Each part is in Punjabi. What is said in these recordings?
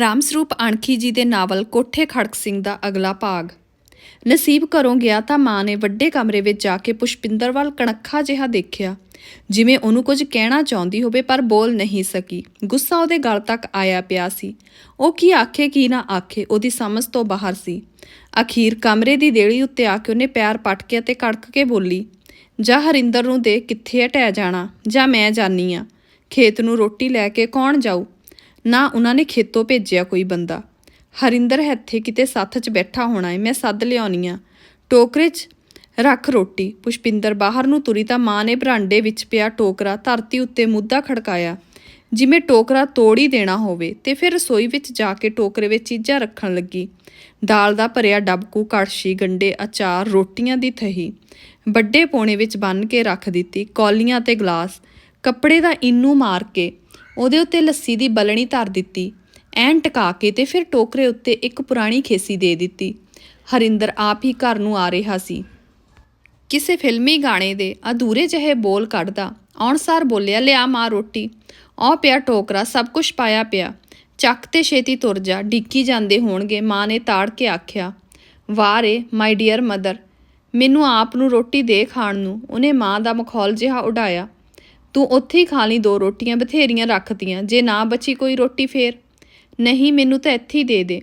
ਰਾਮ ਸਰੂਪ ਅਣਖੀ ਜੀ ਦੇ ਨਾਵਲ ਕੋਠੇ ਖੜਕ ਸਿੰਘ ਦਾ ਅਗਲਾ ਭਾਗ। ਨਸੀਬ ਘਰੋਂ ਗਿਆ ਤਾਂ ਮਾਂ ਨੇ ਵੱਡੇ ਕਮਰੇ ਵਿੱਚ ਜਾ ਕੇ ਪੁਸ਼ਪਿੰਦਰ ਵੱਲ ਕਣਖਾ ਜਿਹਾ ਦੇਖਿਆ। ਜਿਵੇਂ ਉਹਨੂੰ ਕੁਝ ਕਹਿਣਾ ਚਾਹੁੰਦੀ ਹੋਵੇ ਪਰ ਬੋਲ ਨਹੀਂ ਸਕੀ। ਗੁੱਸਾ ਉਹਦੇ ਗਲ ਤੱਕ ਆਇਆ ਪਿਆ ਸੀ। ਉਹ ਕੀ ਆਖੇ, ਕੀ ਨਾ ਆਖੇ, ਉਹਦੀ ਸਮਝ ਤੋਂ ਬਾਹਰ ਸੀ। ਅਖੀਰ ਕਮਰੇ ਦੀ ਦੇਲੀ ਉੱਤੇ ਆ ਕੇ ਉਹਨੇ ਪੈਰ ਪੱਟ ਕੇ ਅਤੇ ਕੜਕ ਕੇ ਬੋਲੀ, ਜਾ ਹਰਿੰਦਰ ਨੂੰ ਦੇ ਕਿੱਥੇ ਹਟਿਆ ਜਾਣਾ, ਜਾਂ ਮੈਂ ਜਾਨੀ ਆ। ਖੇਤ ਨੂੰ ਰੋਟੀ ਲੈ ਕੇ ਕੌਣ ਜਾਊ? ਨਾ ਉਹਨਾਂ ਨੇ ਖੇਤੋਂ ਭੇਜਿਆ ਕੋਈ ਬੰਦਾ। ਹਰਿੰਦਰ ਇੱਥੇ ਕਿਤੇ ਸੱਥ 'ਚ ਬੈਠਾ ਹੋਣਾ ਏ, ਮੈਂ ਸੱਦ ਲਿਆਉਣੀ ਆ। ਟੋਕਰੇ 'ਚ ਰੱਖ ਰੋਟੀ। ਪੁਸ਼ਪਿੰਦਰ ਬਾਹਰ ਨੂੰ ਤੁਰੀ ਤਾਂ ਮਾਂ ਨੇ ਬਰਾਂਡੇ ਵਿੱਚ ਪਿਆ ਟੋਕਰਾ, ਧਰਤੀ ਉੱਤੇ ਮੁੱਦਾ ਖੜਕਾਇਆ। ਜਿਵੇਂ ਟੋਕਰਾ ਤੋੜ ਹੀ ਦੇਣਾ ਹੋਵੇ ਤੇ ਫਿਰ ਰਸੋਈ ਵਿੱਚ ਜਾ ਕੇ ਟੋਕਰੇ ਵਿੱਚ ਚੀਜ਼ਾਂ ਰੱਖਣ ਲੱਗੀ। ਦਾਲ ਦਾ ਭਰਿਆ ਡੱਬਕੂ, ਕੜਛੀ, ਗੰਡੇ, ਅਚਾਰ, ਰੋਟੀਆਂ ਦੀ ਥਹੀ। ਵੱਡੇ ਪੋਣੇ ਵਿੱਚ ਬੰਨ ਕੇ ਰੱਖ ਦਿੱਤੀ, ਕੌਲੀਆਂ ਤੇ ਗਲਾਸ। ਕੱਪੜੇ ਦਾ ਇਨੂੰ ਮਾਰ ਕੇ ਉਹਦੇ ਉੱਤੇ ਲੱਸੀ ਦੀ ਬਲਣੀ ਧਰ ਦਿੱਤੀ। ਐਨ ਟਕਾ ਕੇ ਤੇ ਫਿਰ ਟੋਕਰੇ ਉੱਤੇ ਇੱਕ ਪੁਰਾਣੀ ਖੇਸੀ ਦੇ ਦਿੱਤੀ। ਹਰਿੰਦਰ ਆਪ ਹੀ ਘਰ ਨੂੰ ਆ ਰਿਹਾ ਸੀ। ਕਿਸੇ ਫਿਲਮੀ ਗਾਣੇ ਦੇ ਅਧੂਰੇ ਜਿਹੇ ਬੋਲ ਕੱਢਦਾ ਔਣਸਾਰ ਬੋਲਿਆ, ਲਿਆ ਮਾਂ ਰੋਟੀ। ਆਹ ਪਿਆ ਟੋਕਰਾ, ਸਭ ਕੁਝ ਪਾਇਆ ਪਿਆ। ਚੱਕ ਤੇ ਛੇਤੀ ਤੁਰ ਜਾ, ਡਿੱਕੀ ਜਾਂਦੇ ਹੋਣਗੇ, ਮਾਂ ਨੇ ਤਾੜ ਕੇ ਆਖਿਆ, ਵਾਹ ਰੇ, ਮਾਈ ਡੀਅਰ ਮਦਰ, ਮੈਨੂੰ ਆਪ ਨੂੰ ਰੋਟੀ ਦੇ ਖਾਣ ਨੂੰ। ਉਹਨੇ ਮਾਂ ਦਾ ਮਖੌਲ ਜਿਹਾ ਉਡਾਇਆ। ਤੂੰ ਉੱਥੇ ਹੀ ਖਾ ਲਈ ਦੋ ਰੋਟੀਆਂ ਬਥੇਰੀਆਂ ਰੱਖਤੀਆਂ, ਜੇ ਨਾ ਬਚੀ ਕੋਈ ਰੋਟੀ ਫੇਰ? ਨਹੀਂ, ਮੈਨੂੰ ਤਾਂ ਇੱਥੇ ਹੀ ਦੇ ਦੇ।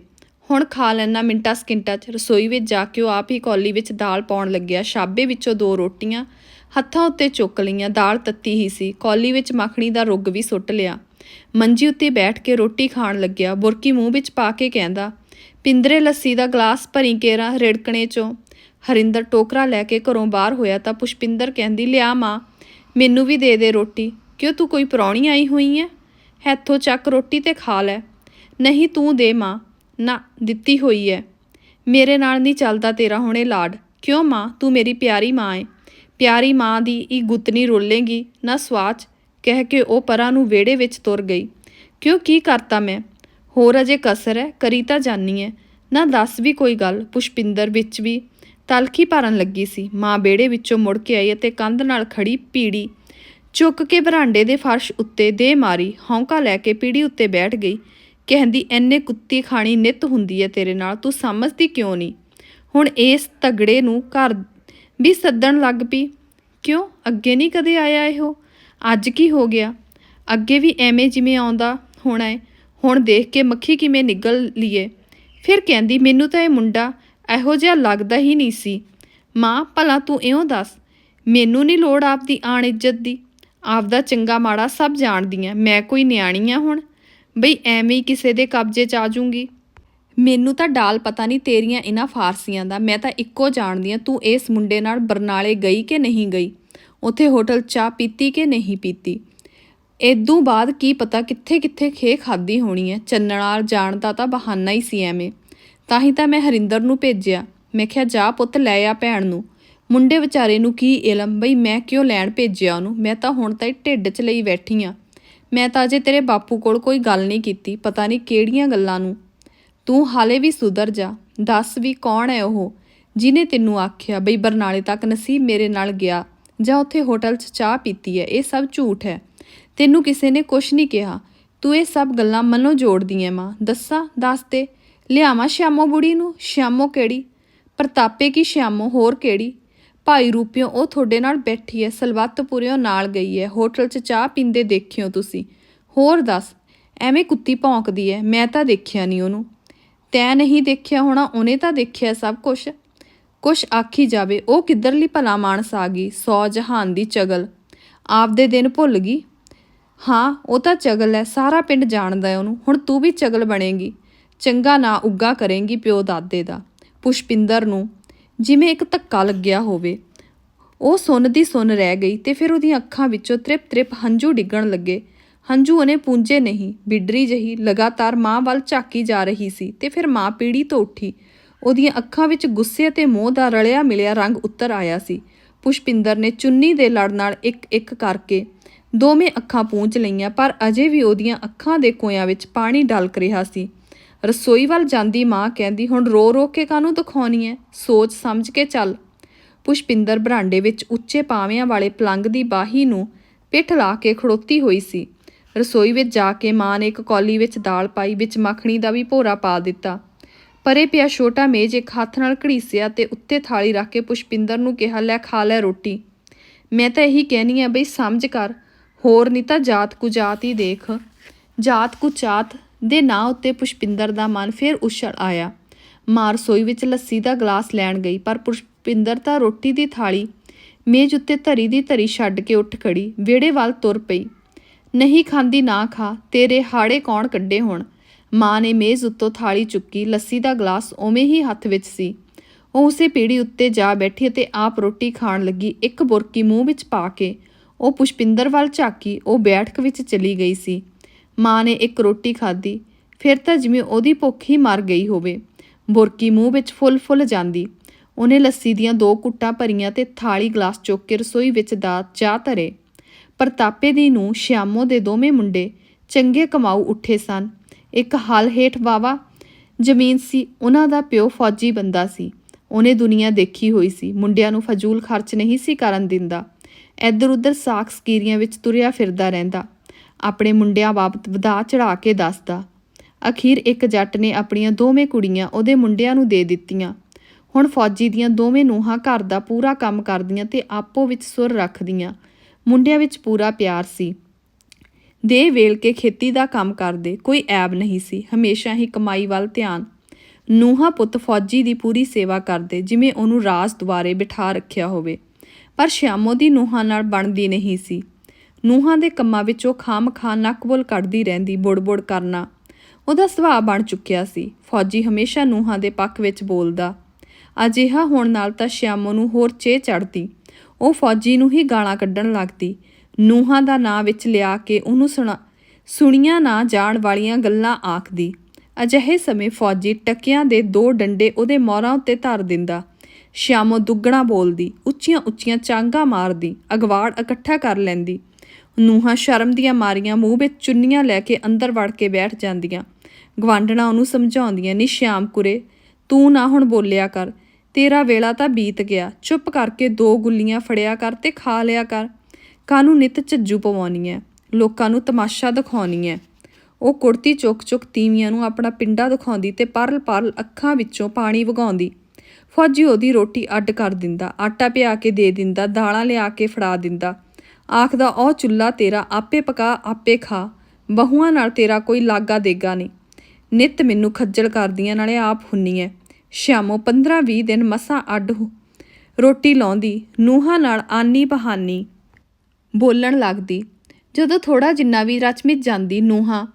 ਹੁਣ ਖਾ ਲੈਣਾ ਮਿੰਟਾਂ ਸਕਿੰਟਾਂ 'ਚ। ਰਸੋਈ ਵਿੱਚ ਜਾ ਕੇ ਉਹ ਆਪ ਹੀ ਕੌਲੀ ਵਿੱਚ ਦਾਲ ਪਾਉਣ ਲੱਗਿਆ। ਛਾਬੇ ਵਿੱਚੋਂ ਦੋ ਰੋਟੀਆਂ, ਹੱਥਾਂ ਉੱਤੇ ਚੁੱਕ ਲਈਆਂ, ਦਾਲ ਤੱਤੀ ਹੀ ਸੀ। ਕੌਲੀ ਵਿੱਚ ਮੱਖਣੀ ਦਾ ਰੁੱਗ ਵੀ ਸੁੱਟ ਲਿਆ। ਮੰਜੀ ਉੱਤੇ ਬੈਠ ਕੇ ਰੋਟੀ ਖਾਣ ਲੱਗਿਆ। ਬੁਰਕੀ ਮੂੰਹ ਵਿੱਚ ਪਾ ਕੇ ਕਹਿੰਦਾ, ਪਿੰਦਰੇ ਲੱਸੀ ਦਾ ਗਲਾਸ ਭਰੀ ਕੇਰਾ ਰਿੜਕਣੇ 'ਚੋਂ। ਹਰਿੰਦਰ ਟੋਕਰਾ ਲੈ ਕੇ ਘਰੋਂ ਬਾਹਰ ਹੋਇਆ ਤਾਂ ਪੁਸ਼ਪਿੰਦਰ ਕਹਿੰਦੀ, ਲਿਆ ਮਾਂ। ਮੈਨੂੰ ਵੀ ਦੇ ਦੇ ਰੋਟੀ। ਕਿਉਂ ਤੂੰ ਕੋਈ ਪ੍ਰਾਹੁਣੀ ਆਈ ਹੋਈ ਐ? ਹੈਥੋਂ ਚੱਕ ਰੋਟੀ ਤੇ ਖਾ ਲੈ। ਨਹੀਂ ਤੂੰ ਦੇ ਮਾਂ। ਨਾ, ਦਿੱਤੀ ਹੋਈ ਐ। ਮੇਰੇ ਨਾਲ ਨਹੀਂ ਚੱਲਦਾ ਤੇਰਾ ਹੁਣੇ ਲਾਡ। ਕਿਉਂ ਮਾਂ? ਤੂੰ ਮੇਰੀ ਪਿਆਰੀ ਮਾਂ ਏ ਪਿਆਰੀ ਮਾਂ ਦੀ ਇਹ ਗੁੱਤਨੀ ਰੋਲੇਗੀ, ਨਾ ਸਵਾਚ। ਕਹਿ ਕੇ ਉਹ ਪਰਾਂ ਨੂੰ ਵਿਹੜੇ ਵਿੱਚ ਤੁਰ ਗਈ। ਕਿਉਂ ਕੀ ਕਰਤਾ ਮੈਂ? ਹੋਰ ਅਜੇ ਕਸਰ ਹੈ ਕਰੀ ਤਾਂ ਜਾਨੀ ਐ। ਨਾ ਦੱਸ ਵੀ ਕੋਈ ਗੱਲ, ਪੁਸ਼ਪਿੰਦਰ ਵਿੱਚ ਵੀ। ਤਲਖੀ ਭਰਨ ਲੱਗੀ ਸੀ। ਮਾਂ ਬੇੜੇ ਵਿੱਚੋਂ ਮੁੜ ਕੇ ਆਈ ਅਤੇ ਕੰਧ ਨਾਲ ਖੜੀ ਪੀੜੀ ਚੁੱਕ ਕੇ ਬਰਾਂਡੇ ਦੇ ਫਰਸ਼ ਉੱਤੇ ਦੇ ਮਾਰੀ, ਹੌਂਕਾ ਲੈ ਕੇ ਪੀੜੀ ਉੱਤੇ ਬੈਠ ਗਈ। ਕਹਿੰਦੀ ਐਨੇ ਕੁੱਤੀ ਖਾਣੀ ਨਿਤ ਹੁੰਦੀ ਹੈ ਤੇਰੇ ਨਾਲ, ਤੂੰ ਸਮਝਦੀ ਕਿਉਂ ਨਹੀਂ? ਹੁਣ ਇਸ ਤਗੜੇ ਨੂੰ ਘਰ ਵੀ ਸੱਦਣ ਲੱਗ ਪਈ। ਕਿਉਂ? ਅੱਗੇ ਨਹੀਂ ਕਦੇ ਆਇਆ ਇਹੋ? ਅੱਜ ਕੀ ਹੋ ਗਿਆ? ਅੱਗੇ ਵੀ ਐਵੇਂ ਜਿਵੇਂ ਆਉਂਦਾ ਹੋਣਾ ਹੈ ਹੁਣ ਦੇਖ ਕੇ ਮੱਖੀ ਕਿਵੇਂ ਨਿਗਲ ਲਈਏ। ਫਿਰ ਕਹਿੰਦੀ, ਮੈਨੂੰ ਤਾਂ ਇਹ ਮੁੰਡਾ ਇਹੋ ਜਿਹਾ ਲੱਗਦਾ ਹੀ ਨਹੀਂ ਸੀ। ਮਾਂ, ਭਲਾ ਤੂੰ ਇਉਂ ਦੱਸ, ਮੈਨੂੰ ਨਹੀਂ ਲੋੜ ਆਪਦੀ ਆਣ ਇੱਜ਼ਤ ਦੀ। ਆਪਦਾ ਚੰਗਾ ਮਾੜਾ ਸਭ ਜਾਣਦੀ ਐ ਮੈਂ ਕੋਈ ਨਿਆਣੀ ਆ ਹੁਣ? ਬਈ, ਐਵੇਂ ਹੀ ਕਿਸੇ ਦੇ ਕਬਜ਼ੇ 'ਚ ਆ ਜਾਊਂਗੀ ਮੈਨੂੰ ਤਾਂ ਡਾਲ ਪਤਾ ਨਹੀਂ ਤੇਰੀਆਂ ਇਹਨਾਂ ਫਾਰਸੀਆਂ ਦਾ, ਮੈਂ ਤਾਂ ਇੱਕੋ ਜਾਣਦੀ ਆ, ਤੂੰ ਇਸ ਮੁੰਡੇ ਨਾਲ ਬਰਨਾਲੇ ਗਈ ਕਿ ਨਹੀਂ ਗਈ? ਉੱਥੇ ਹੋਟਲ ਚਾਹ ਪੀਤੀ ਕਿ ਨਹੀਂ ਪੀਤੀ? ਇਦੋਂ ਬਾਅਦ ਕੀ ਪਤਾ ਕਿੱਥੇ ਕਿੱਥੇ ਖੇ ਖਾਦੀ ਹੋਣੀ ਹੈ ਚੰਨਣਾਲ ਜਾਣ ਦਾ ਤਾਂ ਬਹਾਨਾ ਹੀ ਸੀ ਐਵੇਂ। ਤਾਂ ਹੀ ਤਾਂ ਮੈਂ ਹਰਿੰਦਰ ਨੂੰ ਭੇਜਿਆ। ਮੈਂ ਕਿਹਾ, ਜਾ ਪੁੱਤ, ਲੈ ਆ ਭੈਣ ਨੂੰ। ਮੁੰਡੇ ਵਿਚਾਰੇ ਨੂੰ ਕੀ ਇਲਮ ਬਈ ਮੈਂ ਕਿਉਂ ਲੈਣ ਭੇਜਿਆ ਉਹਨੂੰ? ਮੈਂ ਤਾਂ ਹੁਣ ਤਾਂ ਢਿੱਡ 'ਚ ਲਈ ਬੈਠੀ ਆ। ਮੈਂ ਤਾਂ ਅਜੇ ਤੇਰੇ ਬਾਪੂ ਕੋਲ ਕੋਈ ਗੱਲ ਨਹੀਂ ਕੀਤੀ, ਪਤਾ ਨਹੀਂ ਕਿਹੜੀਆਂ ਗੱਲਾਂ ਨੂੰ। ਤੂੰ ਹਾਲੇ ਵੀ ਸੁਧਰ ਜਾ। ਦੱਸ ਵੀ ਕੌਣ ਹੈ ਉਹ ਜਿਨੇ ਤੈਨੂੰ ਆਖਿਆ, ਬਈ ਬਰਨਾਲੇ ਤੱਕ ਨਸੀਬ ਮੇਰੇ ਨਾਲ ਗਿਆ ਜਾਂ ਉੱਥੇ ਹੋਟਲ 'ਚ ਚਾਹ ਪੀਤੀ ਹੈ ਇਹ ਸਭ ਝੂਠ ਹੈ ਤੈਨੂੰ ਕਿਸੇ ਨੇ ਕੁਝ ਨਹੀਂ ਕਿਹਾ। ਤੂੰ ਇਹ ਸਭ ਗੱਲਾਂ ਮਨੋਂ ਜੋੜਦੀ ਐ ਮਾਂ। ਦੱਸਾਂ, ਦੱਸ ਤੇ। ਲਿਆਵਾਂ ਸ਼ਾਮੋ ਬੁੜੀ ਨੂੰ? ਸ਼ਿਆਮੋ ਕਿਹੜੀ? ਪ੍ਰਤਾਪੇ ਕੀ ਸ਼ਿਆਮੋ? ਹੋਰ ਕਿਹੜੀ? ਭਾਈ ਰੂਪਿਓ, ਉਹ ਤੁਹਾਡੇ ਨਾਲ ਬੈਠੀ ਐ, ਸਲਵੱਤਪੁਰਿਓ ਨਾਲ ਗਈ ਐ। ਹੋਟਲ 'ਚ ਚਾਹ ਪੀਂਦੇ ਦੇਖਿਓ ਤੁਸੀਂ। ਹੋਰ ਦੱਸ, ਐਵੇਂ ਕੁੱਤੀ ਭੌਂਕਦੀ ਐ, ਮੈਂ ਤਾਂ ਦੇਖਿਆ ਨਹੀਂ ਉਹਨੂੰ। ਤੈਂ ਨਹੀਂ ਦੇਖਿਆ ਹੋਣਾ, ਉਹਨੇ ਤਾਂ ਦੇਖਿਆ ਸਭ ਕੁਝ ਕੁਛ ਆਖੀ ਜਾਵੇ, ਉਹ ਕਿੱਧਰਲੀ ਭਲਾ ਮਾਨਸ ਆ ਗਈ, ਸੌ ਜਹਾਨ ਦੀ ਚਗਲ। ਆਪਦੇ ਦਿਨ ਭੁੱਲ ਗਈ। ਹਾਂ, ਉਹ ਤਾਂ ਚਗਲ ਹੈ ਸਾਰਾ ਪਿੰਡ ਜਾਣਦਾ ਹੈ ਉਹਨੂੰ, ਹੁਣ ਤੂੰ ਵੀ ਚਗਲ ਬਣੇਗੀ। ਚੰਗਾ ਨਾ ਉੱਗਾ ਕਰੇਂਗੀ ਪਿਓ ਦਾਦੇ ਦਾ, ਪੁਸ਼ਪਿੰਦਰ ਨੂੰ। ਜਿਵੇਂ ਇੱਕ ਧੱਕਾ ਲੱਗਿਆ ਹੋਵੇ। ਉਹ ਸੁੰਨ ਦੀ ਸੁੰਨ ਰਹਿ ਗਈ ਤੇ ਫਿਰ ਉਹਦੀਆਂ ਅੱਖਾਂ ਵਿੱਚੋਂ ਤ੍ਰਿਪ ਤ੍ਰਿਪ ਹੰਝੂ ਡਿੱਗਣ ਲੱਗੇ। ਹੰਝੂ ਉਹਨੇ ਪੂੰਝੇ ਨਹੀਂ, ਬਿਡਰੀ ਜਹੀ ਲਗਾਤਾਰ ਮਾਂ ਵੱਲ ਝਾਕੀ ਜਾ ਰਹੀ ਸੀ ਤੇ ਫਿਰ ਮਾਂ ਪੀੜੀ ਤੋਂ ਉੱਠੀ। ਉਹਦੀਆਂ ਅੱਖਾਂ ਵਿੱਚ ਗੁੱਸੇ ਅਤੇ ਮੋਹ ਦਾ ਰਲਿਆ ਮਿਲਿਆ ਰੰਗ ਉੱਤਰ ਆਇਆ ਸੀ। ਪੁਸ਼ਪਿੰਦਰ ਨੇ ਚੁੰਨੀ ਦੇ ਲੜ ਨਾਲ ਇੱਕ ਇੱਕ ਕਰਕੇ ਦੋਵੇਂ ਅੱਖਾਂ ਪੂੰਝ ਲਈਆਂ ਪਰ ਅਜੇ ਵੀ ਉਹਦੀਆਂ ਅੱਖਾਂ ਦੇ ਕੋਇਆਂ ਵਿੱਚ ਪਾਣੀ ਡਲਕ ਰਿਹਾ ਸੀ। ਰਸੋਈ ਵੱਲ ਜਾਂਦੀ ਮਾਂ ਕਹਿੰਦੀ, ਹੁਣ ਰੋ ਰੋ ਕੇ ਕਾਹਨੂੰ ਦਿਖਾਉਣੀ ਐ? ਸੋਚ ਸਮਝ ਕੇ ਚੱਲ। ਪੁਸ਼ਪਿੰਦਰ ਬਰਾਂਡੇ ਵਿੱਚ ਉੱਚੇ ਪਾਵਿਆਂ ਵਾਲੇ ਪਲੰਗ ਦੀ ਬਾਹੀ ਨੂੰ ਪਿੱਠ ਲਾ ਕੇ ਖੜੋਤੀ ਹੋਈ ਸੀ। ਰਸੋਈ ਵਿੱਚ ਜਾ ਕੇ ਮਾਂ ਨੇ ਇੱਕ ਕੌਲੀ ਵਿੱਚ ਦਾਲ ਪਾਈ, ਵਿੱਚ ਮੱਖਣੀ ਦਾ ਵੀ ਭੋਰਾ ਪਾ ਦਿੱਤਾ। ਪਰੇ ਪਿਆ ਛੋਟਾ ਮੇਜ਼ ਇੱਕ ਹੱਥ ਨਾਲ ਘੜੀਸਿਆ ਤੇ ਉੱਤੇ ਥਾਲੀ ਰੱਖ ਕੇ ਪੁਸ਼ਪਿੰਦਰ ਨੂੰ ਕਿਹਾ, ਲੈ ਖਾ ਲੈ ਰੋਟੀ। ਮੈਂ ਤਾਂ ਇਹੀ ਕਹਿਨੀ ਆ ਬਈ, ਸਮਝ ਕਰ। ਹੋਰ ਨਹੀਂ ਤਾਂ ਜਾਤ ਕੁ ਜਾਤ ਹੀ ਦੇਖ। ਜਾਤ ਕੁ ਚਾਤ ਦੇ ਨਾਂ ਉੱਤੇ ਪੁਸ਼ਪਿੰਦਰ ਦਾ ਮਨ ਫਿਰ ਉਛਲ ਆਇਆ। ਮਾਂ ਰਸੋਈ ਵਿੱਚ ਲੱਸੀ ਦਾ ਗਲਾਸ ਲੈਣ ਗਈ, ਪਰ ਪੁਸ਼ਪਿੰਦਰ ਤਾਂ ਰੋਟੀ ਦੀ ਥਾਲੀ, ਮੇਜ਼ ਉੱਤੇ ਧਰੀ ਦੀ ਧਰੀ ਛੱਡ ਕੇ ਉੱਠ ਖੜੀ, ਵਿਹੜੇ ਵੱਲ ਤੁਰ ਪਈ। ਨਹੀਂ ਖਾਂਦੀ ਨਾ ਖਾ, ਤੇਰੇ ਹਾੜੇ ਕੌਣ ਕੱਢੇ ਹੁਣ? ਮਾਂ ਨੇ ਮੇਜ਼ ਉੱਤੋਂ ਥਾਲੀ ਚੁੱਕੀ, ਲੱਸੀ ਦਾ ਗਲਾਸ ਉਵੇਂ ਹੀ ਹੱਥ ਵਿੱਚ ਸੀ। ਉਹ ਉਸੇ ਪੀੜੀ ਉੱਤੇ ਜਾ ਬੈਠੀ ਅਤੇ ਆਪ ਰੋਟੀ ਖਾਣ ਲੱਗੀ, ਇੱਕ ਬੁਰਕੀ ਮੂੰਹ ਵਿੱਚ ਪਾ ਕੇ। ਉਹ ਪੁਸ਼ਪਿੰਦਰ ਵੱਲ ਝਾਕੀ, ਉਹ ਬੈਠਕ ਵਿੱਚ ਚਲੀ ਗਈ ਸੀ। ਮਾਂ ਨੇ ਇੱਕ ਰੋਟੀ ਖਾਧੀ, ਫਿਰ ਤਾਂ ਜਿਵੇਂ ਉਹਦੀ ਭੁੱਖ ਹੀ ਮਰ ਗਈ ਹੋਵੇ। ਬੁਰਕੀ ਮੂੰਹ ਵਿੱਚ ਫੁੱਲ-ਫੁੱਲ ਜਾਂਦੀ। ਉਹਨੇ ਲੱਸੀ ਦੀਆਂ ਦੋ ਕੁੱਟਾਂ ਭਰੀਆਂ ਤੇ ਥਾਲੀ ਗਲਾਸ ਚੁੱਕ ਕੇ ਰਸੋਈ ਵਿੱਚ ਦਾ ਚਾਹ ਧਰੇ। ਪ੍ਰਤਾਪੇ ਦੀ ਨੂੰ ਸ਼ਿਆਮੋ ਦੇ ਦੋਵੇਂ ਮੁੰਡੇ ਚੰਗੇ ਕਮਾਊ ਉੱਠੇ ਸਨ। ਇੱਕ ਹਲ ਹੇਠ ਵਾਵਾ ਜ਼ਮੀਨ ਸੀ, ਉਹਨਾਂ ਦਾ ਪਿਓ ਫੌਜੀ ਬੰਦਾ ਸੀ। ਉਹਨੇ ਦੁਨੀਆ ਦੇਖੀ ਹੋਈ ਸੀ, ਮੁੰਡਿਆਂ ਨੂੰ ਫਜ਼ੂਲ ਖਰਚ ਨਹੀਂ ਸੀ ਕਰਨ ਦਿੰਦਾ। ਇੱਧਰ ਉੱਧਰ ਸਾਖ ਸਕੀਰੀਆਂ ਵਿੱਚ ਤੁਰਿਆ ਫਿਰਦਾ ਰਹਿੰਦਾ। ਆਪਣੇ ਮੁੰਡਿਆਂ ਬਾਬਤ ਵਧਾ ਚੜਾ ਕੇ ਦੱਸਦਾ, ਅਖੀਰ ਇੱਕ ਜੱਟ ਨੇ ਆਪਣੀਆਂ ਦੋਵੇਂ ਕੁੜੀਆਂ ਉਹਦੇ ਮੁੰਡਿਆਂ ਨੂੰ ਦੇ ਦਿੱਤੀਆਂ। ਹੁਣ ਫੌਜੀ ਦੀਆਂ ਦੋਵੇਂ ਨੂੰਹਾਂ ਘਰ ਦਾ ਪੂਰਾ ਕੰਮ ਕਰਦੀਆਂ ਤੇ ਆਪੋ ਵਿੱਚ ਸੁਰ ਰੱਖਦੀਆਂ। ਮੁੰਡਿਆਂ ਵਿੱਚ ਪੂਰਾ ਪਿਆਰ ਸੀ। ਦੇ ਵੇਲ ਕੇ ਖੇਤੀ ਦਾ ਕੰਮ ਕਰਦੇ, ਕੋਈ ਐਬ ਨਹੀਂ ਸੀ, ਹਮੇਸ਼ਾ ਹੀ ਕਮਾਈ ਵੱਲ ਧਿਆਨ। ਨੂੰਹਾਂ ਪੁੱਤ ਫੌਜੀ ਦੀ ਪੂਰੀ ਸੇਵਾ ਕਰਦੇ, ਜਿਵੇਂ ਉਹਨੂੰ ਰਾਜ ਦੁਆਰੇ ਬਿਠਾ ਰੱਖਿਆ ਹੋਵੇ। ਪਰ ਸ਼ਿਆਮੋ ਦੀ ਨੂੰਹਾਂ ਨਾਲ ਬਣਦੀ ਨਹੀਂ ਸੀ। ਨੂੰਹਾਂ ਦੇ ਕੰਮਾਂ ਵਿੱਚ ਉਹ ਖਾਮ ਖਾਂ ਨੱਕਬੋਲ ਕੱਢਦੀ ਰਹਿੰਦੀ, ਬੁੜ-ਬੁੜ ਕਰਨਾ। ਉਹਦਾ ਸੁਭਾਅ ਬਣ ਚੁੱਕਿਆ ਸੀ। ਫੌਜੀ ਹਮੇਸ਼ਾ ਨੂੰਹਾਂ ਦੇ ਪੱਖ ਵਿੱਚ ਬੋਲਦਾ। ਅਜਿਹਾ ਹੋਣ ਨਾਲ ਤਾਂ ਸ਼ਿਆਮੋ ਨੂੰ ਹੋਰ ਚੇ ਚੜਦੀ ਉਹ ਫੌਜੀ ਨੂੰ ਹੀ ਗਾਲਾਂ ਕੱਢਣ ਲੱਗਦੀ। ਨੂੰਹਾਂ ਦਾ ਨਾਂ ਵਿੱਚ ਲਿਆ ਕੇ ਉਹਨੂੰ ਸੁਣਾ, ਸੁਣੀਆਂ ਨਾ ਜਾਣ ਵਾਲੀਆਂ ਗੱਲਾਂ ਆਖਦੀ। ਅਜਿਹੇ ਸਮੇਂ ਫੌਜੀ ਟਕਿਆਂ ਦੇ ਦੋ ਡੰਡੇ ਉਹਦੇ ਮੋਹਰਾਂ ਉੱਤੇ ਧਰ ਦਿੰਦਾ। ਸ਼ਿਆਮੋ ਦੁੱਗਣਾ ਬੋਲਦੀ ਉੱਚੀਆਂ ਉੱਚੀਆਂ ਚਾਂਗਾ ਮਾਰਦੀ, ਅਗਵਾੜ ਇਕੱਠਾ ਕਰ ਲੈਂਦੀ। ਨੂੰਹਾਂ ਸ਼ਰਮ ਦੀਆਂ ਮਾਰੀਆਂ ਮੂੰਹ ਵਿੱਚ ਚੁੰਨੀਆਂ ਲੈ ਕੇ ਅੰਦਰ ਵੜ ਕੇ ਬੈਠ ਜਾਂਦੀਆਂ। ਗਵਾਂਢਣਾ ਉਹਨੂੰ ਸਮਝਾਉਂਦੀਆਂ, ਨੀ ਸ਼ਿਆਮ ਕੁਰੇ, ਤੂੰ ਨਾ ਹੁਣ ਬੋਲਿਆ ਕਰ। ਤੇਰਾ ਵੇਲਾ ਤਾਂ ਬੀਤ ਗਿਆ। ਚੁੱਪ ਕਰਕੇ ਦੋ ਗੁੱਲੀਆਂ ਫੜਿਆ ਕਰ ਤੇ ਖਾ ਲਿਆ ਕਰ। ਕਾਨੂੰ ਨਿਤ ਝੱਜੂ ਪਵਾਉਣੀ ਐ ਲੋਕਾਂ ਨੂੰ ਤਮਾਸ਼ਾ ਦਿਖਾਉਣੀ ਐ ਉਹ ਕੁੜਤੀ ਚੁੱਕ ਚੁੱਕ ਤੀਵੀਆਂ ਨੂੰ ਆਪਣਾ ਪਿੰਡਾ ਦਿਖਾਉਂਦੀ ਤੇ ਪਰਲ ਪਰਲ ਅੱਖਾਂ ਵਿੱਚੋਂ ਪਾਣੀ ਵਗਾਉਂਦੀ। ਫੌਜੀ ਉਹਦੀ ਰੋਟੀ ਅੱਡ ਕਰ ਦਿੰਦਾ, ਆਟਾ ਪਿਆ ਕੇ ਦੇ ਦਿੰਦਾ, ਦਾਲਾਂ ਲਿਆ ਕੇ ਫੜਾ ਦਿੰਦਾ। ਆਖਦਾ ਉਹ ਚੁੱਲਾ ਤੇਰਾ ਆਪੇ ਪਕਾ, ਆਪੇ ਖਾ। ਬਹੂਆਂ ਨਾਲ ਤੇਰਾ ਕੋਈ ਲਾਗਾ ਦੇਗਾ ਨਹੀਂ ਨਿਤ ਮੈਨੂੰ ਖੱਜਲ ਕਰਦੀਆਂ, ਨਾਲੇ ਆਪ ਹੁੰਨੀ ਐ ਸ਼ਾਮੋ 15-20 ਦਿਨ ਮਸਾਂ ਅੱਡ ਰੋਟੀ ਲਾਉਂਦੀ, ਨੂਹਾਂ ਨਾਲ ਆਨੀ ਬਹਾਨੀ। ਬੋਲਣ ਲੱਗਦੀ, ਜਦੋਂ ਥੋੜਾ ਜਿੰਨਾ ਵੀ ਰਚਮਿਤ ਜਾਂਦੀ ਨੂਹਾਂ,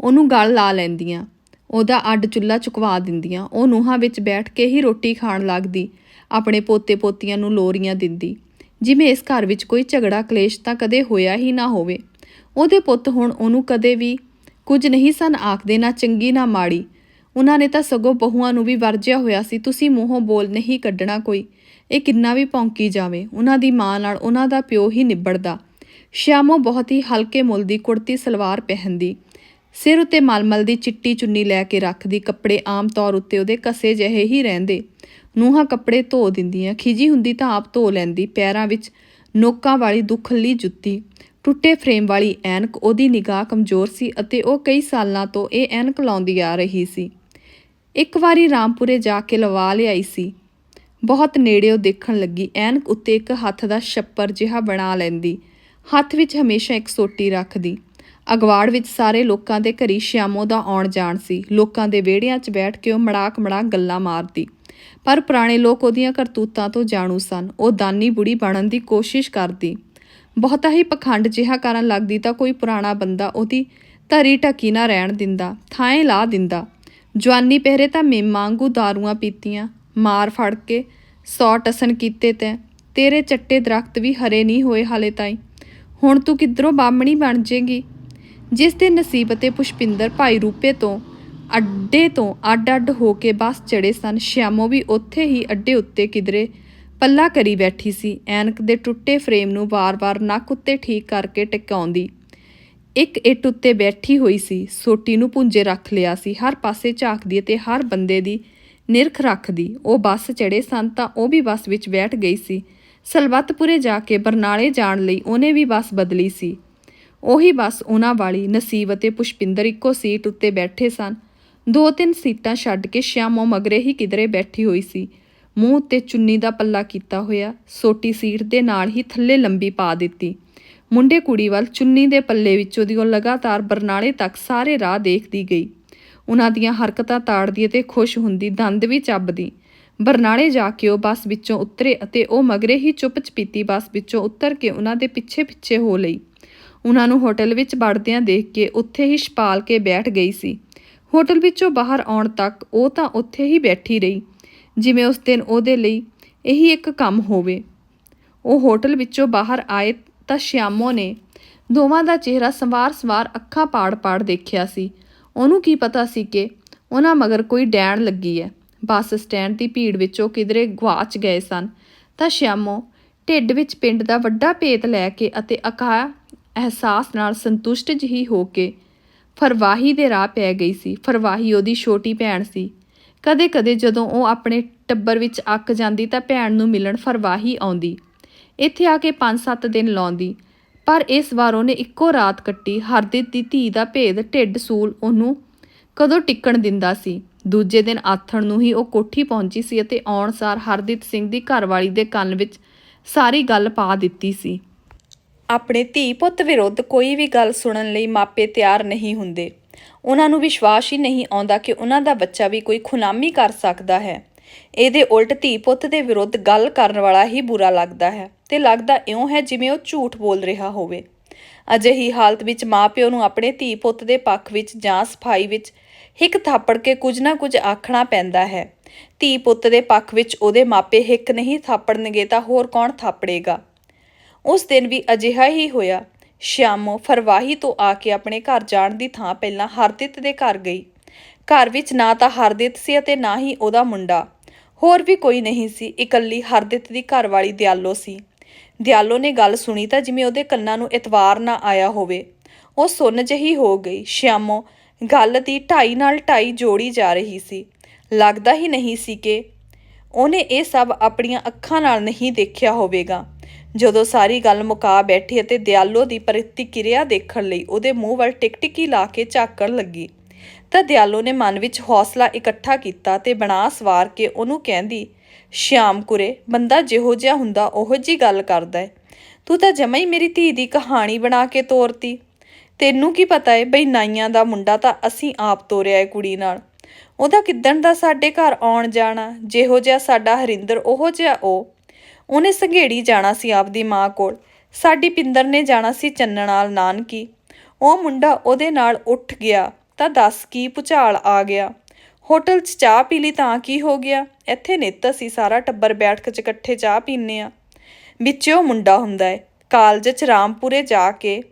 ਉਹਨੂੰ ਗਲ ਲਾ ਲੈਂਦੀਆਂ। ਉਹਦਾ ਅੱਡ ਚੁੱਲਾ ਚੁਕਵਾ ਦਿੰਦੀਆਂ। ਉਹ ਨੂਹਾਂ ਵਿੱਚ ਬੈਠ ਕੇ ਹੀ ਰੋਟੀ ਖਾਣ ਲੱਗਦੀ, ਆਪਣੇ ਪੋਤੇ ਪੋਤੀਆਂ ਨੂੰ ਲੋਰੀਆਂ ਦਿੰਦੀ। ਜਿਵੇਂ ਇਸ ਘਰ ਵਿੱਚ ਕੋਈ ਝਗੜਾ, ਕਲੇਸ਼ ਤਾਂ ਕਦੇ ਹੋਇਆ ਹੀ ਨਾ ਹੋਵੇ। ਉਹਦੇ ਪੁੱਤ ਹੁਣ ਉਹਨੂੰ ਕਦੇ ਵੀ ਕੁਝ ਨਹੀਂ ਸਨ ਆਖਦੇ, ਨਾ ਚੰਗੀ, ਨਾ ਮਾੜੀ। ਉਹਨਾਂ ਨੇ ਤਾਂ ਸਗੋਂ ਬਹੂਆਂ ਨੂੰ ਵੀ ਵਰਜਿਆ ਹੋਇਆ ਸੀ, ਤੁਸੀਂ ਮੂੰਹੋਂ ਬੋਲ ਨਹੀਂ ਕੱਢਣਾ ਕੋਈ। ਇਹ ਕਿੰਨਾ ਵੀ ਭੌਂਕੀ ਜਾਵੇ। ਉਹਨਾਂ ਦੀ ਮਾਂ ਨਾਲ ਉਹਨਾਂ ਦਾ ਪਿਓ ਹੀ ਨਿਬੜਦਾ। ਸ਼ਿਆਮੋ ਬਹੁਤ ਹੀ ਹਲਕੇ ਮੁੱਲ ਦੀ ਕੁੜਤੀ, ਸਲਵਾਰ ਪਹਿਨਦੀ। ਸਿਰ ਉੱਤੇ ਮਲਮਲ ਦੀ ਚਿੱਟੀ ਚੁੰਨੀ ਲੈ ਕੇ ਰੱਖਦੀ, ਕੱਪੜੇ ਆਮ ਤੌਰ ਉੱਤੇ ਉਹਦੇ ਕਸੇ ਜਿਹੇ ਹੀ ਰਹਿੰਦੇ। ਨੂੰਹਾਂ ਕੱਪੜੇ ਧੋ ਦਿੰਦੀਆਂ ਖਿਜੀ ਹੁੰਦੀ ਤਾਂ ਆਪ ਧੋ ਲੈਂਦੀ, ਪੈਰਾਂ ਵਿੱਚ ਨੋਕਾਂ ਵਾਲੀ ਦੁਖਲੀ ਜੁੱਤੀ। ਟੁੱਟੇ ਫਰੇਮ ਵਾਲੀ ਐਨਕ ਉਹਦੀ ਨਿਗਾਹ ਕਮਜ਼ੋਰ ਸੀ ਅਤੇ ਉਹ ਕਈ ਸਾਲਾਂ ਤੋਂ ਇਹ ਐਨਕ ਲਾਉਂਦੀ ਆ ਰਹੀ ਸੀ। ਇੱਕ ਵਾਰੀ ਰਾਮਪੁਰੇ ਜਾ ਕੇ ਲਵਾ ਲਿਆਈ ਸੀ। ਬਹੁਤ ਨੇੜਿਓਂ ਦੇਖਣ ਲੱਗੀ, ਐਨਕ ਉੱਤੇ ਇੱਕ ਹੱਥ ਦਾ ਛੱਪਰ ਜਿਹਾ ਬਣਾ ਲੈਂਦੀ। ਹੱਥ ਵਿੱਚ ਹਮੇਸ਼ਾ ਇੱਕ ਸੋਟੀ ਰੱਖਦੀ। ਅਗਵਾੜ ਵਿੱਚ ਸਾਰੇ ਲੋਕਾਂ ਦੇ ਘਰੀ ਸ਼ਿਆਮੋ ਦਾ ਆਉਣ ਜਾਣ ਸੀ। ਲੋਕਾਂ ਦੇ ਵਿਹੜਿਆਂ 'ਚ ਬੈਠ ਕੇ ਉਹ ਮੜਾਕ ਮੜਾਕ ਗੱਲਾਂ ਮਾਰਦੀ। ਪਰ ਪੁਰਾਣੇ ਲੋਕ ਉਹਦੀਆਂ ਕਰਤੂਤਾਂ ਤੋਂ ਜਾਣੂ ਸਨ। ਉਹ ਦਾਨੀ ਬੁੜੀ ਬਣਨ ਦੀ ਕੋਸ਼ਿਸ਼ ਕਰਦੀ। ਬਹੁਤਾ ਹੀ ਪਖੰਡ ਜਿਹਾ ਕਰਨ ਲੱਗਦੀ ਤਾਂ ਕੋਈ ਪੁਰਾਣਾ ਬੰਦਾ ਉਹਦੀ ਧਰੀ ਢਕੀ ਨਾ ਰਹਿਣ ਦਿੰਦਾ ਥਾਂ ਲਾ ਦਿੰਦਾ। ਜਵਾਨੀ ਪਹਿਰੇ ਤਾਂ ਮੇਮਾਂ ਦਾਰੂਆਂ ਪੀਤੀਆਂ, ਮਾਰ ਫੜ ਕੇ ਸੌ ਟਸਨ ਕੀਤੇ ਤੈਂ। ਤੇਰੇ ਚੱਟੇ ਦਰਖਤ ਵੀ ਹਰੇ ਨਹੀਂ ਹੋਏ ਹਾਲੇ ਤਾਈਂ। ਹੁਣ ਤੂੰ ਕਿੱਧਰੋਂ ਬਾਮਣੀ ਬਣ ਜੇਗੀ? ਜਿਸ ਦੇ ਨਸੀਬ ਅਤੇ ਪੁਸ਼ਪਿੰਦਰ ਭਾਈ ਰੂਪੇ ਤੋਂ ਅੱਡੇ ਤੋਂ ਅੱਡ-ਅੱਡ ਹੋ ਕੇ ਬੱਸ ਚੜੇ ਸਨ। ਸ਼ਿਆਮੋ ਵੀ ਉੱਥੇ ਹੀ ਅੱਡੇ ਉੱਤੇ ਕਿਧਰੇ ਪੱਲਾ ਕਰੀ ਬੈਠੀ ਸੀ। ਐਨਕ ਦੇ ਟੁੱਟੇ ਫਰੇਮ ਨੂੰ ਵਾਰ-ਵਾਰ ਨੱਕ ਉੱਤੇ ਠੀਕ ਕਰਕੇ ਟਿਕਾਉਂਦੀ ਇੱਕ ਇੱਟ ਉੱਤੇ ਬੈਠੀ ਹੋਈ ਸੀ। ਸੋਟੀ ਨੂੰ ਪੁੰਜੇ ਰੱਖ ਲਿਆ ਸੀ। ਹਰ ਪਾਸੇ ਝਾਕਦੀ ਅਤੇ ਹਰ ਬੰਦੇ ਦੀ ਨਿਰਖ ਰੱਖਦੀ। ਉਹ ਬੱਸ ਚੜੇ ਸਨ ਤਾਂ ਉਹ ਵੀ ਬੱਸ ਵਿੱਚ ਬੈਠ ਗਈ ਸੀ। ਸਲਵਤਪੁਰੇ ਜਾ ਕੇ ਬਰਨਾਲੇ ਜਾਣ ਲਈ ਉਹਨੇ ਵੀ ਬੱਸ ਬਦਲੀ ਸੀ। ਉਹੀ ਬੱਸ ਉਹਨਾਂ ਵਾਲੀ ਨਸੀਬ ਅਤੇ ਪੁਸ਼ਪਿੰਦਰ ਇੱਕੋ ਸੀਟ ਉੱਤੇ ਬੈਠੇ ਸਨ। ਦੋ ਤਿੰਨ ਸੀਟਾਂ ਛੱਡ ਕੇ ਸ਼ਿਆਮੋ ਮਗਰੇ ਹੀ ਕਿਧਰੇ ਬੈਠੀ ਹੋਈ ਸੀ। ਮੂੰਹ ਉੱਤੇ ਚੁੰਨੀ ਦਾ ਪੱਲਾ ਕੀਤਾ ਹੋਇਆ, ਸੋਟੀ ਸੀਟ ਦੇ ਨਾਲ ਹੀ ਥੱਲੇ ਲੰਬੀ ਪਾ ਦਿੱਤੀ। ਮੁੰਡੇ ਕੁੜੀ ਵੱਲ ਚੁੰਨੀ ਦੇ ਪੱਲੇ ਵਿੱਚੋਂ ਦੀ ਉਹ ਲਗਾਤਾਰ ਬਰਨਾਲੇ ਤੱਕ ਸਾਰੇ ਰਾਹ ਦੇਖਦੀ ਗਈ। ਉਹਨਾਂ ਦੀਆਂ ਹਰਕਤਾਂ ਤਾੜਦੀ ਅਤੇ ਖੁਸ਼ ਹੁੰਦੀ ਦੰਦ ਵੀ ਚੱਬਦੀ। ਬਰਨਾਲੇ ਜਾ ਕੇ ਉਹ ਬੱਸ ਵਿੱਚੋਂ ਉਤਰੇ ਅਤੇ ਉਹ ਮਗਰੇ ਹੀ ਚੁੱਪ ਚਪੀਤੀ ਬੱਸ ਵਿੱਚੋਂ ਉਤਰ ਕੇ ਉਹਨਾਂ ਦੇ ਪਿੱਛੇ ਪਿੱਛੇ ਹੋ ਲਈ। ਉਹਨਾਂ ਨੂੰ ਹੋਟਲ ਵਿੱਚ ਵੜਦਿਆਂ ਦੇਖ ਕੇ ਉੱਥੇ ਹੀ ਛਪਾਲ ਕੇ ਬੈਠ ਗਈ ਸੀ। ਹੋਟਲ ਵਿੱਚੋਂ ਬਾਹਰ ਆਉਣ ਤੱਕ ਉਹ ਤਾਂ ਉੱਥੇ ਹੀ ਬੈਠੀ ਰਹੀ, ਜਿਵੇਂ ਉਸ ਦਿਨ ਉਹਦੇ ਲਈ ਇਹੀ ਇੱਕ ਕੰਮ ਹੋਵੇ। ਉਹ ਹੋਟਲ ਵਿੱਚੋਂ ਬਾਹਰ ਆਏ ਤਾਂ ਸ਼ਿਆਮੋ ਨੇ ਦੋਵਾਂ ਦਾ ਚਿਹਰਾ ਸੰਵਾਰ ਸਵਾਰ ਅੱਖਾਂ ਪਾੜ-ਪਾੜ ਦੇਖਿਆ ਸੀ। ਉਹਨੂੰ ਕੀ ਪਤਾ ਸੀ ਕਿ ਉਹਨਾਂ ਮਗਰ ਕੋਈ ਡੈਣ ਲੱਗੀ ਹੈ। ਬੱਸ ਸਟੈਂਡ ਦੀ ਭੀੜ ਵਿੱਚੋਂ ਕਿਧਰੇ ਗਵਾਚ ਗਏ ਸਨ। ਤਾਂ ਸ਼ਿਆਮੋ ਢਿੱਡ ਵਿੱਚ ਪਿੰਡ ਦਾ ਵੱਡਾ ਭੇਤ ਲੈ ਕੇ ਅਤੇ ਅਕਾ, ਅਹਿਸਾਸ ਨਾਲ ਸੰਤੁਸ਼ਟ ਜਿਹੀ ਹੋ ਕੇ ਫਰਵਾਹੀ ਦੇ ਰਾਹ ਪੈ ਗਈ ਸੀ। ਫਰਵਾਹੀ ਉਹਦੀ ਛੋਟੀ ਭੈਣ ਸੀ। ਕਦੇ-ਕਦੇ ਜਦੋਂ ਉਹ ਆਪਣੇ ਟੱਬਰ ਵਿੱਚ ਅੱਕ ਜਾਂਦੀ ਤਾਂ ਭੈਣ ਨੂੰ ਮਿਲਣ ਫਰਵਾਹੀ ਆਉਂਦੀ। ਇੱਥੇ ਆ ਕੇ 5-7 ਦਿਨ ਲਾਉਂਦੀ। ਪਰ ਇਸ ਵਾਰ ਉਹਨੇ ਇੱਕੋ ਰਾਤ ਕੱਟੀ। ਹਰਦੀਪ ਦੀ ਧੀ ਦਾ ਭੇਦ ਢਿੱਡ ਸੂਲ ਉਹਨੂੰ ਕਦੋਂ ਟਿਕਣ ਦਿੰਦਾ ਸੀ। ਦੂਜੇ ਦਿਨ ਆਥਣ ਨੂੰ ਹੀ ਉਹ ਕੋਠੀ ਪਹੁੰਚੀ ਸੀ ਅਤੇ ਆਉਣ ਸਾਰ ਹਰਦੀਪ ਸਿੰਘ ਦੀ ਘਰਵਾਲੀ ਦੇ ਕੰਨ ਵਿੱਚ ਸਾਰੀ ਗੱਲ ਪਾ ਦਿੱਤੀ ਸੀ। ਆਪਣੇ ਧੀ ਪੁੱਤ ਵਿਰੁੱਧ ਕੋਈ ਵੀ ਗੱਲ ਸੁਣਨ ਲਈ ਮਾਪੇ ਤਿਆਰ ਨਹੀਂ ਹੁੰਦੇ। ਉਹਨਾਂ ਨੂੰ ਵਿਸ਼ਵਾਸ ਹੀ ਨਹੀਂ ਆਉਂਦਾ ਕਿ ਉਹਨਾਂ ਦਾ ਬੱਚਾ ਵੀ ਕੋਈ ਖੁਨਾਮੀ ਕਰ ਸਕਦਾ ਹੈ। ਇਹਦੇ ਉਲਟ ਧੀ ਪੁੱਤ ਦੇ ਵਿਰੁੱਧ ਗੱਲ ਕਰਨ ਵਾਲਾ ਹੀ ਬੁਰਾ ਲੱਗਦਾ ਹੈ ਤੇ ਲੱਗਦਾ ਇਉਂ ਹੈ ਜਿਵੇਂ ਉਹ ਝੂਠ ਬੋਲ ਰਿਹਾ ਹੋਵੇ। ਅਜਿਹੀ ਹਾਲਤ ਵਿੱਚ ਮਾਪਿਓ ਨੂੰ ਆਪਣੇ ਧੀ ਪੁੱਤ ਦੇ ਪੱਖ ਵਿੱਚ ਜਾਂ ਸਫ਼ਾਈ ਵਿੱਚ ਹਿੱਕ ਥਾਪੜ ਕੇ ਕੁਝ ਨਾ ਕੁਝ ਆਖਣਾ ਪੈਂਦਾ ਹੈ। ਧੀ ਪੁੱਤ ਦੇ ਪੱਖ ਵਿੱਚ ਉਹਦੇ ਮਾਪੇ ਹਿੱਕ ਨਹੀਂ ਥਾਪੜਨਗੇ ਤਾਂ ਹੋਰ ਕੌਣ ਥਾਪੜੇਗਾ? ਉਸ ਦਿਨ ਵੀ ਅਜਿਹਾ ਹੀ ਹੋਇਆ। ਸ਼ਿਆਮੋ ਫਰਵਾਹੀ ਤੋਂ ਆ ਕੇ ਆਪਣੇ ਘਰ ਜਾਣ ਦੀ ਥਾਂ ਪਹਿਲਾਂ ਹਰਦਿਤ ਦੇ ਘਰ ਗਈ। ਘਰ ਵਿੱਚ ਨਾ ਤਾਂ ਹਰਦਿਤ ਸੀ ਅਤੇ ਨਾ ਹੀ ਉਹਦਾ ਮੁੰਡਾ। ਹੋਰ ਵੀ ਕੋਈ ਨਹੀਂ ਸੀ, ਇਕੱਲੀ ਹਰਦਿਤ ਦੀ ਘਰਵਾਲੀ ਦਿਆਲੋ ਸੀ। ਦਿਆਲੋ ਨੇ ਗੱਲ ਸੁਣੀ ਤਾਂ ਜਿਵੇਂ ਉਹਦੇ ਕੰਨਾਂ ਨੂੰ ਇਤਵਾਰ ਨਾ ਆਇਆ ਹੋਵੇ। ਉਹ ਸੁੰਨ ਜਹੀ ਹੋ ਗਈ। ਸ਼ਿਆਮੋ ਗੱਲ ਦੀ ਢਾਈ ਨਾਲ ਢਾਈ ਜੋੜੀ ਜਾ ਰਹੀ ਸੀ। ਲੱਗਦਾ ਹੀ ਨਹੀਂ ਸੀ ਕਿ ਉਹਨੇ ਇਹ ਸਭ ਆਪਣੀਆਂ ਅੱਖਾਂ ਨਾਲ ਨਹੀਂ ਦੇਖਿਆ ਹੋਵੇਗਾ। ਜਦੋਂ ਸਾਰੀ ਗੱਲ ਮੁਕਾ ਬੈਠੀ ਅਤੇ ਦਿਆਲੋ ਦੀ ਪ੍ਰਤੀਕਿਰਿਆ ਦੇਖਣ ਲਈ ਉਹਦੇ ਮੂੰਹ ਵੱਲ ਟਿਕਟਿਕੀ ਲਾ ਕੇ ਝਾਕਣ ਲੱਗੀ। ਤਾਂ ਦਿਆਲੋ ਨੇ ਮਨ ਵਿੱਚ ਹੌਸਲਾ ਇਕੱਠਾ ਕੀਤਾ ਤੇ ਬਣਾ ਸਵਾਰ ਕੇ ਉਹਨੂੰ ਕਹਿੰਦੀ, ਸ਼ਿਆਮ ਕੁਰੇ, ਬੰਦਾ ਜਿਹੋ ਜਿਹਾ ਹੁੰਦਾ ਉਹੋ ਜੀ ਗੱਲ ਕਰਦਾ ਹੈ ਤੂੰ ਤਾਂ ਜਮਾ ਹੀ ਮੇਰੀ ਧੀ ਦੀ ਕਹਾਣੀ ਬਣਾ ਕੇ ਤੋਰਤੀ। ਤੈਨੂੰ ਕੀ ਪਤਾ ਏ ਬਈ ਨਾਈਆਂ ਦਾ ਮੁੰਡਾ ਤਾਂ ਅਸੀਂ ਆਪ ਤੋਰਿਆ ਏ ਕੁੜੀ ਨਾਲ। ਉਹਦਾ ਕਿੱਦਣ ਦਾ ਸਾਡੇ ਘਰ ਆਉਣ ਜਾਣਾ? ਜਿਹੋ ਜਿਹਾ ਸਾਡਾ ਹਰਿੰਦਰ, ਉਹੋ ਜਿਹਾ ਉਹ। ਉਹਨੇ ਸੰਘੇੜੀ ਜਾਣਾ ਸੀ ਆਪਦੀ ਮਾਂ ਕੋਲ। ਸਾਡੀ ਪਿੰਦਰ ਨੇ ਜਾਣਾ ਸੀ ਚੰਨਣਾਲ ਨਾਨਕੀ। ਉਹ ਮੁੰਡਾ ਉਹਦੇ ਨਾਲ ਉੱਠ ਗਿਆ ਤਾਂ ਦੱਸ ਕੀ ਭੁਚਾਲ ਆ ਗਿਆ। ਹੋਟਲ 'ਚ ਚਾਹ ਪੀ ਲਈ ਤਾਂ ਕੀ ਹੋ ਗਿਆ? ਇੱਥੇ ਨਿੱਤ ਅਸੀਂ ਸਾਰਾ ਟੱਬਰ ਬੈਠ ਕੇ ਇਕੱਠੇ ਚਾਹ ਪੀਨੇ ਆ ਵਿੱਚ ਉਹ ਮੁੰਡਾ ਹੁੰਦਾ ਹੈ, ਕਾਲਜ 'ਚ ਰਾਮਪੁਰੇ ਜਾ ਕੇ।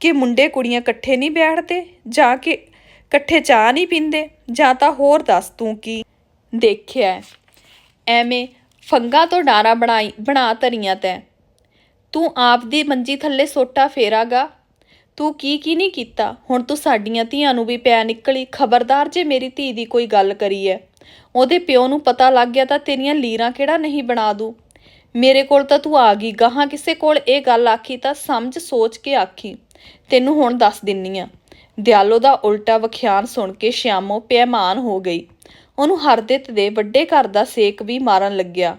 ਕਿ ਮੁੰਡੇ ਕੁੜੀਆਂ ਇਕੱਠੇ ਨਹੀਂ ਬੈਠਦੇ? ਜਾਂ ਕਿ ਇਕੱਠੇ ਚਾਹ ਨਹੀਂ ਪੀਂਦੇ? ਜਾਂ ਤਾਂ ਹੋਰ ਦੱਸ ਤੂੰ ਕੀ ਦੇਖਿਆ ਐਵੇਂ ਫੰਗਾ ਤੋਂ ਡਾਰਾ ਬਣਾਈ, ਬਣਾ ਧਰੀਆਂ ਤੈਂ। ਤੂੰ ਆਪ ਦੀ ਮੰਜੀ ਥੱਲੇ ਸੋਟਾ ਫੇਰਾਗਾ। ਤੂੰ ਕੀ ਕੀ ਨਹੀਂ ਕੀਤਾ? ਹੁਣ ਤੂੰ ਸਾਡੀਆਂ ਧੀਆਂ ਨੂੰ ਵੀ ਪਿਆ ਨਿਕਲੀ। ਖਬਰਦਾਰ ਜੇ ਮੇਰੀ ਧੀ ਦੀ ਕੋਈ ਗੱਲ ਕਰੀ ਐ ਉਹਦੇ ਪਿਓ ਨੂੰ ਪਤਾ ਲੱਗ ਗਿਆ ਤਾਂ ਤੇਰੀਆਂ ਲੀਰਾਂ ਕਿਹੜਾ ਨਹੀਂ ਬਣਾ ਦੂ? ਮੇਰੇ ਕੋਲ ਤਾਂ ਤੂੰ ਆ ਗਈ। ਗਾਹਾਂ ਕਿਸੇ ਕੋਲ ਇਹ ਗੱਲ ਆਖੀ ਤਾਂ ਸਮਝ, ਸੋਚ ਕੇ ਆਖੀ। ਤੈਨੂੰ ਹੁਣ ਦੱਸ ਦਿੰਨੀ ਆ। ਦਿਆਲੋ ਦਾ ਉਲਟਾ ਵਖਿਆਨ ਸੁਣ ਕੇ ਸ਼ਿਆਮੋ ਪੈਮਾਨ ਹੋ ਗਈ। ਉਹਨੂੰ ਹਰਦਿਤ ਦੇ ਵੱਡੇ ਘਰ ਦਾ ਸੇਕ ਵੀ ਮਾਰਨ ਲੱਗਿਆ।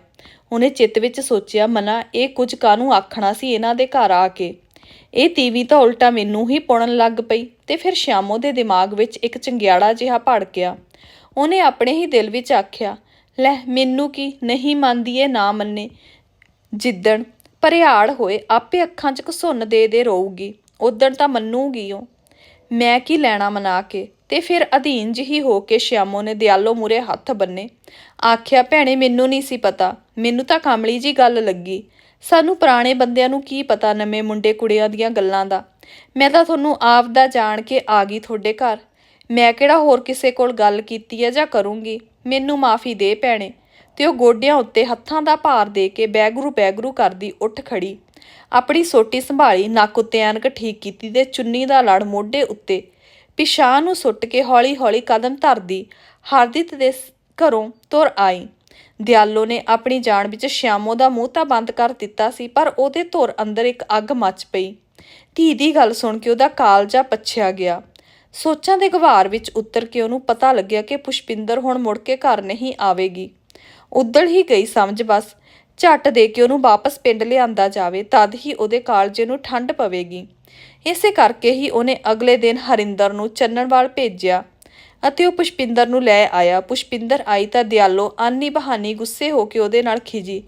ਉਹਨੇ ਚਿੱਤ ਵਿੱਚ ਸੋਚਿਆ, ਮਨਾ, ਇਹ ਕੁਝ ਕਾਹਨੂੰ ਆਖਣਾ ਸੀ ਇਹਨਾਂ ਦੇ ਘਰ ਆ ਕੇ? ਇਹ ਤੀਵੀ ਤਾਂ ਉਲਟਾ ਮੈਨੂੰ ਹੀ ਪੁਣਨ ਲੱਗ ਪਈ ਤੇ ਫਿਰ ਸ਼ਾਮੋ ਦੇ ਦਿਮਾਗ ਵਿੱਚ ਇੱਕ ਚੰਗਿਆੜਾ ਜਿਹਾ ਭੜਕਿਆ। ਉਹਨੇ ਆਪਣੇ ਹੀ ਦਿਲ ਵਿੱਚ ਆਖਿਆ, ਲੈ, ਮੈਨੂੰ ਕੀ ਨਹੀਂ ਮੰਨਦੀ ਇਹ ਨਾ ਮੰਨੇ। ਜਿੱਦਣ ਭਰਿਆੜ ਹੋਏ, ਆਪੇ ਅੱਖਾਂ 'ਚ ਘਸੁੰਨ ਦੇ ਦੇ ਰੋਊਗੀ ਉਦਣ ਤਾਂ ਮੰਨੂਗੀ ਉਹ। ਮੈਂ ਕੀ ਲੈਣਾ ਮਨਾ ਕੇ? ਤੇ ਫਿਰ ਅਧੀਨ ਜਿਹੀ ਹੋ ਕੇ ਸ਼ਿਆਮੋ ਨੇ ਦਿਆਲੋ ਮੂਰੇ ਹੱਥ ਬੰਨੇ। ਆਖਿਆ, ਭੈਣੇ, ਮੈਨੂੰ ਨਹੀਂ ਸੀ ਪਤਾ। ਮੈਨੂੰ ਤਾਂ ਕਾਮਲੀ ਜੀ ਗੱਲ ਲੱਗੀ। ਸਾਨੂੰ ਪੁਰਾਣੇ ਬੰਦਿਆਂ ਨੂੰ ਕੀ ਪਤਾ ਨਵੇਂ ਮੁੰਡੇ ਕੁੜੀਆਂ ਦੀਆਂ ਗੱਲਾਂ ਦਾ? ਮੈਂ ਤਾਂ ਤੁਹਾਨੂੰ ਆਪ ਦਾ ਜਾਣ ਕੇ ਆ ਗਈ ਤੁਹਾਡੇ ਘਰ। ਮੈਂ ਕਿਹੜਾ ਹੋਰ ਕਿਸੇ ਕੋਲ ਗੱਲ ਕੀਤੀ ਹੈ ਜਾਂ ਕਰੂੰਗੀ? ਮੈਨੂੰ ਮਾਫੀ ਦੇ ਭੈਣੇ ਤੇ ਉਹ ਗੋਡਿਆਂ ਉੱਤੇ ਹੱਥਾਂ ਦਾ ਭਾਰ ਦੇ ਕੇ ਬੈਗਰੂ ਬੈਗਰੂ ਕਰਦੀ ਉੱਠ ਖੜੀ। ਆਪਣੀ ਸੋਟੀ ਸੰਭਾਲੀ, ਨੱਕ ਉੱਤੇ ਐਨਕ ਠੀਕ ਕੀਤੀ ਤੇ ਚੁੰਨੀ ਦਾ ਲੜ ਮੋਢੇ ਉੱਤੇ। ਪਿਸ਼ਾਹ ਨੂੰ ਸੁੱਟ ਕੇ ਹੌਲੀ-ਹੌਲੀ ਕਦਮ ਧਰਦੀ ਹਰਦਿਤ ਦੇ ਘਰੋਂ ਤੁਰ ਆਈ। ਦਿਆਲੋ ਨੇ ਆਪਣੀ ਜਾਨ ਵਿੱਚ ਸ਼ਿਆਮੋ ਦਾ ਮੂੰਹ ਤਾਂ ਬੰਦ ਕਰ ਦਿੱਤਾ ਸੀ, ਪਰ ਉਹਦੇ ਧੁਰ ਅੰਦਰ ਇੱਕ ਅੱਗ ਮੱਚ ਪਈ। ਧੀ ਦੀ ਗੱਲ ਸੁਣ ਕੇ ਉਹਦਾ ਕਾਲਜਾ ਪੱਛਿਆ ਗਿਆ। ਸੋਚਾਂ ਦੇ ਗਵਾਰ ਵਿੱਚ ਉਤਰ ਕੇ ਉਹਨੂੰ ਪਤਾ ਲੱਗਿਆ ਕਿ ਪੁਸ਼ਪਿੰਦਰ ਹੁਣ ਮੁੜ ਕੇ ਘਰ ਨਹੀਂ ਆਵੇਗੀ। ਉਦੜ ਹੀ ਗਈ ਸਮਝ ਬਸ। ਝੱਟ ਦੇ ਕੇ ਉਹਨੂੰ ਵਾਪਸ ਪਿੰਡ ਲਿਆਂਦਾ ਜਾਵੇ, ਤਦ ਹੀ ਉਹਦੇ ਕਾਲਜੇ ਨੂੰ ਠੰਡ ਪਵੇਗੀ। ਇਸੇ ਕਰਕੇ ਹੀ ਉਹਨੇ ਅਗਲੇ ਦਿਨ ਹਰਿੰਦਰ ਨੂੰ ਚੰਨਣਵਾਲ ਭੇਜਿਆ ਅਤੇ ਉਹ ਪੁਸ਼ਪਿੰਦਰ ਨੂੰ ਲੈ ਆਇਆ। ਪੁਸ਼ਪਿੰਦਰ ਆਈ ਤਾਂ ਦਿਆਲੋ ਆਨੀ ਬਹਾਨੀ ਗੁੱਸੇ ਹੋ ਕੇ ਉਹਦੇ ਨਾਲ ਖਿਜੀ।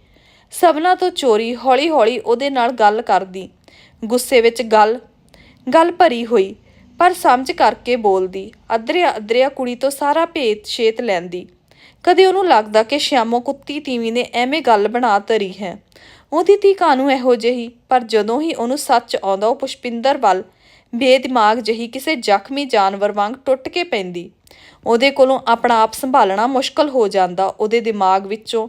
ਸਭਨਾ ਤੋਂ ਚੋਰੀ ਹੌਲੀ-ਹੌਲੀ ਉਹਦੇ ਨਾਲ ਗੱਲ ਕਰਦੀ। ਗੁੱਸੇ ਵਿੱਚ ਗੱਲ ਗੱਲ ਭਰੀ ਹੋਈ, ਪਰ ਸਮਝ ਕਰਕੇ ਬੋਲਦੀ। ਅਦਰਿਆ ਅਦਰਿਆ ਕੁੜੀ ਤੋਂ ਸਾਰਾ ਭੇਤ ਛੇਤ ਲੈਂਦੀ। ਕਦੇ ਉਹਨੂੰ ਲੱਗਦਾ ਕਿ ਸ਼ਿਆਮੋ ਕੁੱਤੀ ਤੀਵੀਂ ਨੇ ਐਵੇਂ ਗੱਲ ਬਣਾ ਧਰੀ ਹੈ। ਉਹਦੀ ਧੀ ਕਾਨੂੰ ਇਹੋ ਜਿਹੀ, ਪਰ ਜਦੋਂ ਹੀ ਉਹਨੂੰ ਸੱਚ ਆਉਂਦਾ, ਉਹ ਪੁਸ਼ਪਿੰਦਰ ਵੱਲ ਬੇਦਿਮਾਗ ਜਹੀ ਕਿਸੇ ਜ਼ਖਮੀ ਜਾਨਵਰ ਵਾਂਗ ਟੁੱਟ ਕੇ ਪੈਂਦੀ। ਉਹਦੇ ਕੋਲੋਂ ਆਪਣਾ ਆਪ ਸੰਭਾਲਣਾ ਮੁਸ਼ਕਲ ਹੋ ਜਾਂਦਾ। ਉਹਦੇ ਦਿਮਾਗ ਵਿੱਚੋਂ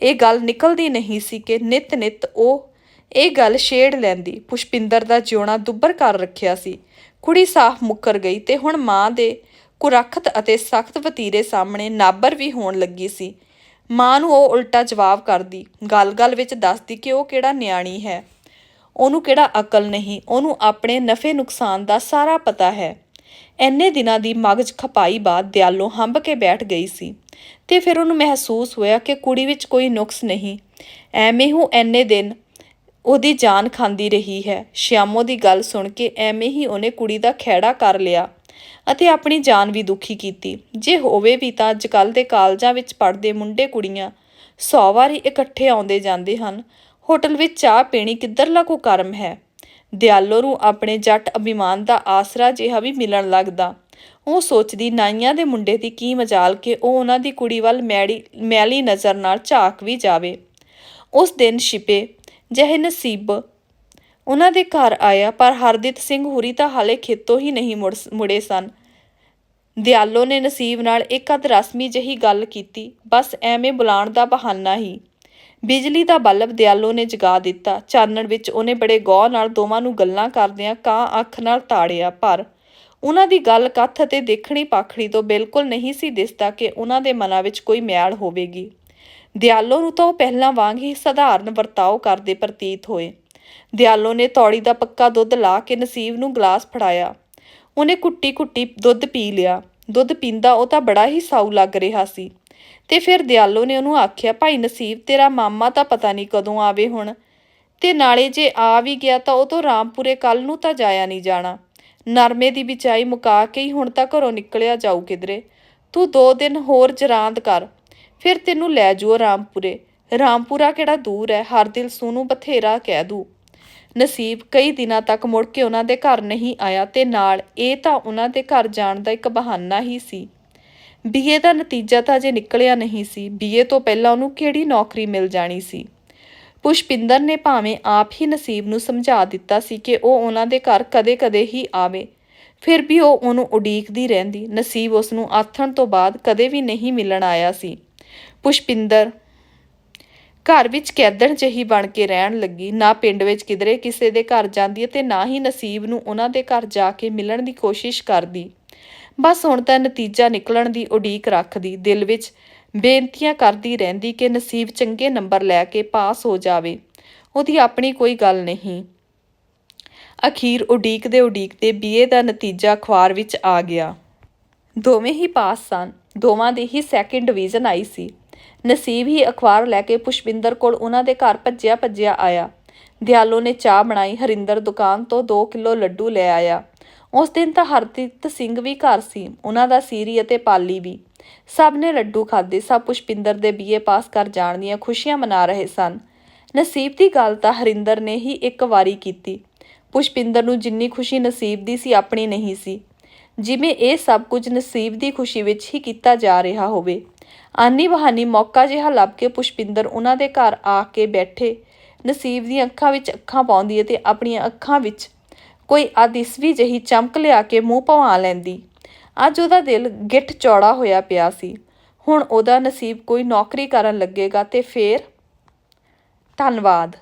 ਇਹ ਗੱਲ ਨਿਕਲਦੀ ਨਹੀਂ ਸੀ ਕਿ ਨਿਤ ਨਿਤ ਉਹ ਇਹ ਗੱਲ ਛੇੜ ਲੈਂਦੀ। ਪੁਸ਼ਪਿੰਦਰ ਦਾ ਜਿਉਣਾ ਦੁੱਬਰ ਕਰ ਰੱਖਿਆ ਸੀ। ਕੁੜੀ ਸਾਫ਼ ਮੁੱਕਰ ਗਈ ਤੇ ਹੁਣ ਮਾਂ ਦੇ ਕੁਰਖਤ ਅਤੇ ਸਖਤ ਵਤੀਰੇ ਸਾਹਮਣੇ ਨਾਬਰ ਵੀ ਹੋਣ ਲੱਗੀ ਸੀ। ਮਾਂ ਨੂੰ ਉਹ ਉਲਟਾ ਜਵਾਬ ਕਰਦੀ, ਗੱਲ-ਗੱਲ ਵਿੱਚ ਦੱਸਦੀ ਕਿ ਉਹ ਕਿਹੜਾ ਨਿਆਣੀ ਹੈ। ਉਹਨੂੰ ਕਿਹੜਾ ਅਕਲ ਨਹੀਂ, ਉਹਨੂੰ ਆਪਣੇ ਨਫੇ ਨੁਕਸਾਨ ਦਾ ਸਾਰਾ ਪਤਾ ਹੈ। ਐਨੇ ਦਿਨਾਂ ਦੀ ਮਗਜ ਖਪਾਈ ਬਾਅਦ ਦਿਆਲੋ ਹੰਬ ਕੇ ਬੈਠ ਗਈ ਸੀ ਤੇ ਫਿਰ ਉਹਨੂੰ ਮਹਿਸੂਸ ਹੋਇਆ ਕਿ ਕੁੜੀ ਵਿੱਚ ਕੋਈ ਨੁਕਸ ਨਹੀਂ। ਐਵੇਂ ਹੂੰ ਐਨੇ ਦਿਨ ਉਹਦੀ ਜਾਨ ਖਾਂਦੀ ਰਹੀ ਹੈ। ਸ਼ਿਆਮੋ ਦੀ ਗੱਲ ਸੁਣ ਕੇ ਐਵੇਂ ਹੀ ਉਹਨੇ ਕੁੜੀ ਦਾ ਖਹਿੜਾ ਕਰ ਲਿਆ। ਅਤੇ ਆਪਣੀ ਜਾਨ ਵੀ ਦੁਖੀ ਕੀਤੀ। ਜੇ ਹੋਵੇ ਵੀ ਤਾਂ ਅੱਜਕੱਲ ਦੇ ਕਾਲਜਾਂ ਵਿੱਚ ਪੜ੍ਹਦੇ ਮੁੰਡੇ ਕੁੜੀਆਂ 100 ਵਾਰੀ ਇਕੱਠੇ ਆਉਂਦੇ ਜਾਂਦੇ ਹਨ, ਹੋਟਲ ਵਿੱਚ ਚਾਹ ਪੀਣੀ ਕਿੱਧਰਲਾ ਕੋ ਕਰਮ ਹੈ? ਦਿਆਲੋ ਨੂੰ ਆਪਣੇ ਜੱਟ ਅਭਿਮਾਨ ਦਾ ਆਸਰਾ ਜਿਹਾ ਵੀ ਮਿਲਣ ਲੱਗਦਾ। ਉਹ ਸੋਚਦੀ, ਨਾਈਆਂ ਦੇ ਮੁੰਡੇ ਦੀ ਕੀ ਮਜਾਲ ਕਿ ਉਹ ਉਹਨਾਂ ਦੀ ਕੁੜੀ ਵੱਲ ਮੈੜੀ, ਮੈਲੀ ਨਜ਼ਰ ਨਾਲ ਝਾਕ ਵੀ ਜਾਵੇ। ਉਸ ਦਿਨ ਛਿਪੇ ਜਿਹੇ ਨਸੀਬ ਉਹਨਾਂ ਦੇ ਘਰ ਆਇਆ, ਪਰ ਹਰਦਿਤ ਸਿੰਘ ਹੁਰੀ ਤਾਂ ਹਾਲੇ ਖੇਤੋਂ ਹੀ ਨਹੀਂ ਮੁੜ ਮੁੜੇ ਸਨ। ਦਿਆਲੋ ਨੇ ਨਸੀਬ ਨਾਲ ਇੱਕ ਅਧ ਰਸਮੀ ਜਹੀ ਗੱਲ ਕੀਤੀ, ਬਸ ਐਵੇਂ ਬੁਲਾਉਣ ਦਾ ਬਹਾਨਾ ਹੀ। ਬਿਜਲੀ ਦਾ ਬਲਬ ਦਿਆਲੋ ਨੇ ਜਗਾ ਦਿੱਤਾ। ਚਾਨਣ ਵਿੱਚ ਉਹਨੇ ਬੜੇ ਗੌਰ ਨਾਲ ਦੋਵਾਂ ਨੂੰ ਗੱਲਾਂ ਕਰਦਿਆਂ ਕਾਂ ਅੱਖ ਨਾਲ ਤਾੜਿਆ, ਪਰ ਉਹਨਾਂ ਦੀ ਗੱਲ ਕੱਥ ਅਤੇ ਦੇਖਣੀ ਪਾਖੜੀ ਤੋਂ ਬਿਲਕੁਲ ਨਹੀਂ ਸੀ ਦਿਸਦਾ ਕਿ ਉਹਨਾਂ ਦੇ ਮਨਾਂ ਵਿੱਚ ਕੋਈ ਮਿਆਲ ਹੋਵੇਗੀ। ਦਿਆਲੋ ਨੂੰ ਤਾਂ ਉਹ ਪਹਿਲਾਂ ਵਾਂਗ ਹੀ ਸਧਾਰਨ ਵਰਤਾਓ ਕਰਦੇ ਪ੍ਰਤੀਤ ਹੋਏ। ਦਿਆਲੋ ਨੇ ਤੌੜੀ ਦਾ ਪੱਕਾ ਦੁੱਧ ਲਾ ਕੇ ਨਸੀਬ ਨੂੰ ਗਲਾਸ ਫੜਾਇਆ। ਉਹਨੇ ਕੁੱਟੀ-ਕੁੱਟੀ ਦੁੱਧ ਪੀ ਲਿਆ। ਦੁੱਧ ਪੀਂਦਾ ਉਹ ਤਾਂ ਬੜਾ ਹੀ ਸਾਊ ਲੱਗ ਰਿਹਾ ਸੀ। ਤੇ ਫਿਰ ਦਿਆਲੋ ਨੇ ਉਹਨੂੰ ਆਖਿਆ, ਭਾਈ ਨਸੀਬ, ਤੇਰਾ ਮਾਮਾ ਤਾਂ ਪਤਾ ਨਹੀਂ ਕਦੋਂ ਆਵੇ ਹੁਣ। ਤੇ ਨਾਲੇ ਜੇ ਆ ਵੀ ਗਿਆ ਤਾਂ ਉਹ ਤੋਂ ਰਾਮਪੁਰੇ ਕੱਲ ਨੂੰ ਤਾਂ ਜਾਇਆ ਨਹੀਂ ਜਾਣਾ। ਨਰਮੇ ਦੀ ਬਿਚਾਈ ਮੁਕਾ ਕੇ ਹੀ ਹੁਣ ਤਾਂ ਘਰੋਂ ਨਿਕਲਿਆ ਜਾਊ ਕਿਧਰੇ। ਤੂੰ ਦੋ ਦਿਨ ਹੋਰ ਜਰਾਂਦ ਕਰ। ਫਿਰ ਤੈਨੂੰ ਲੈ ਜੂਓ ਰਾਮਪੁਰੇ। ਰਾਮਪੁਰਾ ਕਿਹੜਾ ਦੂਰ ਹੈ ਹਰ ਦਿਲ ਸੋਨੂੰ ਬਥੇਰਾ ਕਹਿ ਦੂ। ਨਸੀਬ ਕਈ ਦਿਨਾਂ ਤੱਕ ਮੁੜ ਕੇ ਉਹਨਾਂ ਦੇ ਘਰ ਨਹੀਂ ਆਇਆ ਤੇ ਨਾਲ ਇਹ ਤਾਂ ਉਹਨਾਂ ਦੇ ਘਰ ਜਾਣ ਦਾ ਇੱਕ ਬਹਾਨਾ ਹੀ ਸੀ। ਬੀਏ ਦਾ ਨਤੀਜਾ ਤਾਂ ਅਜੇ ਨਿਕਲਿਆ ਨਹੀਂ ਸੀ। ਬੀਏ ਤੋਂ ਪਹਿਲਾਂ ਉਹਨੂੰ ਕਿਹੜੀ ਨੌਕਰੀ ਮਿਲ ਜਾਣੀ ਸੀ? ਪੁਸ਼ਪਿੰਦਰ ਨੇ ਭਾਵੇਂ ਆਪ ਹੀ ਨਸੀਬ ਨੂੰ ਸਮਝਾ ਦਿੱਤਾ ਸੀ ਕਿ ਉਹ ਉਹਨਾਂ ਦੇ ਘਰ ਕਦੇ-ਕਦੇ ਹੀ ਆਵੇ, ਫਿਰ ਵੀ ਉਹ ਉਹਨੂੰ ਉਡੀਕਦੀ ਰਹਿੰਦੀ। ਨਸੀਬ ਉਸ ਨੂੰ ਆਥਣ ਤੋਂ ਬਾਅਦ ਕਦੇ ਵੀ ਨਹੀਂ ਮਿਲਣ ਆਇਆ ਸੀ। ਪੁਸ਼ਪਿੰਦਰ ਘਰ ਵਿੱਚ ਕੈਦਣ ਜਿਹੀ ਬਣ ਕੇ ਰਹਿਣ ਲੱਗੀ। ਨਾ ਪਿੰਡ ਵਿੱਚ ਕਿਧਰੇ ਕਿਸੇ ਦੇ ਘਰ ਜਾਂਦੀ ਤੇ ਨਾ ਹੀ ਨਸੀਬ ਨੂੰ ਉਹਨਾਂ ਦੇ ਘਰ ਜਾ ਕੇ ਮਿਲਣ ਦੀ ਕੋਸ਼ਿਸ਼ ਕਰਦੀ। ਬਸ ਹੁਣ ਤਾਂ ਨਤੀਜਾ ਨਿਕਲਣ ਦੀ ਉਡੀਕ ਰੱਖਦੀ। ਦਿਲ ਵਿੱਚ ਬੇਨਤੀਆਂ ਕਰਦੀ ਰਹਿੰਦੀ ਕਿ ਨਸੀਬ ਚੰਗੇ ਨੰਬਰ ਲੈ ਕੇ ਪਾਸ ਹੋ ਜਾਵੇ। ਉਹਦੀ ਆਪਣੀ ਕੋਈ ਗੱਲ ਨਹੀਂ। ਅਖੀਰ ਉਡੀਕਦੇ ਉਡੀਕਦੇ ਬੀਏ ਦਾ ਨਤੀਜਾ ਅਖਬਾਰ ਵਿੱਚ ਆ ਗਿਆ। ਦੋਵੇਂ ਹੀ ਪਾਸ ਸਨ। ਦੋਵਾਂ ਦੀ ਹੀ ਸੈਕਿੰਡ ਡਿਵੀਜ਼ਨ ਆਈ ਸੀ। ਨਸੀਬ ਹੀ ਅਖਬਾਰ ਲੈ ਕੇ ਪੁਸ਼ਪਿੰਦਰ ਕੋਲ ਉਹਨਾਂ ਦੇ ਘਰ ਭੱਜਿਆ ਭੱਜਿਆ ਆਇਆ। ਦਿਆਲੋ ਨੇ ਚਾਹ ਬਣਾਈ, ਹਰਿੰਦਰ ਦੁਕਾਨ ਤੋਂ 2 ਕਿਲੋ ਲੱਡੂ ਲੈ ਆਇਆ। ਉਸ ਦਿਨ ਤਾਂ ਹਰਦੀਪ ਸਿੰਘ ਵੀ ਘਰ ਸੀ, ਉਹਨਾਂ ਦਾ ਸੀਰੀ ਅਤੇ ਪਾਲੀ ਵੀ। ਸਭ ਨੇ ਲੱਡੂ ਖਾਦੇ ਸਭ ਪੁਸ਼ਪਿੰਦਰ ਦੇ ਬੀਏ ਪਾਸ ਕਰ ਜਾਣ ਦੀਆਂ ਖੁਸ਼ੀਆਂ ਮਨਾ ਰਹੇ ਸਨ। ਨਸੀਬ ਦੀ ਗੱਲ ਤਾਂ ਹਰਿੰਦਰ ਨੇ ਹੀ ਇੱਕ ਵਾਰੀ ਕੀਤੀ। ਪੁਸ਼ਪਿੰਦਰ ਨੂੰ ਜਿੰਨੀ ਖੁਸ਼ੀ ਨਸੀਬ ਦੀ ਸੀ, ਆਪਣੀ ਨਹੀਂ ਸੀ। ਜਿਵੇਂ ਇਹ ਸਭ ਕੁਝ ਨਸੀਬ ਦੀ ਖੁਸ਼ੀ ਵਿੱਚ ਹੀ ਕੀਤਾ ਜਾ ਰਿਹਾ ਹੋਵੇ। ਆਨੀ ਬਹਾਨੀ ਮੌਕਾ ਜਿਹਾ ਲੱਭ ਕੇ ਪੁਸ਼ਪਿੰਦਰ ਉਹਨਾਂ ਦੇ ਘਰ ਆ ਕੇ ਬੈਠੇ। ਨਸੀਬ ਦੀਆਂ ਅੱਖਾਂ ਵਿੱਚ ਅੱਖਾਂ ਪਾਉਂਦੀ ਅਤੇ ਆਪਣੀਆਂ ਅੱਖਾਂ ਵਿੱਚ ਕੋਈ ਆਦਿਸਵੀ ਜਹੀ ਚਮਕ ਲਿਆ ਕੇ ਮੂੰਹ ਭਵਾ ਲੈਂਦੀ। ਅੱਜ ਉਹਦਾ ਦਿਲ ਗਿੱਠ ਚੌੜਾ ਹੋਇਆ ਪਿਆ ਸੀ। ਹੁਣ ਉਹਦਾ ਨਸੀਬ ਕੋਈ ਨੌਕਰੀ ਕਰਨ ਲੱਗੇਗਾ ਤੇ ਫੇਰ ਧੰਨਵਾਦ।